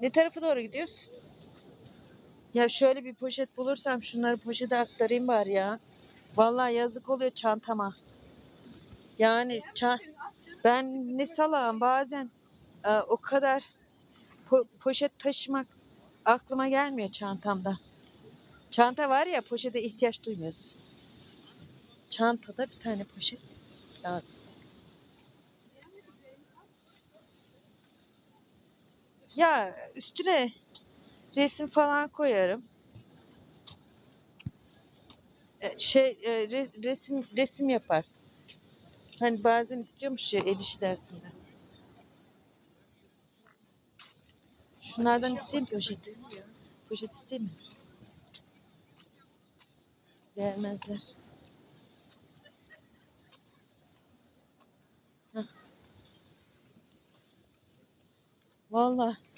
Ne tarafa doğru gidiyoruz? Ya şöyle bir poşet bulursam şunları poşete aktarayım bari ya. Vallahi yazık oluyor çantama. Yani ça- ben ne salağım bazen e, o kadar po- poşet taşımak aklıma gelmiyor çantamda. Çanta var ya poşete ihtiyaç duymuyoruz. Çantada bir tane poşet lazım. Ya üstüne resim falan koyarım. E, Şey e, re- resim resim yapar. Hani bazen istiyormuş ya el işi dersinde. Şunlardan isteyeyim poşet. Poşet isteyeyim mi? Vermezler. Hah. Vallahi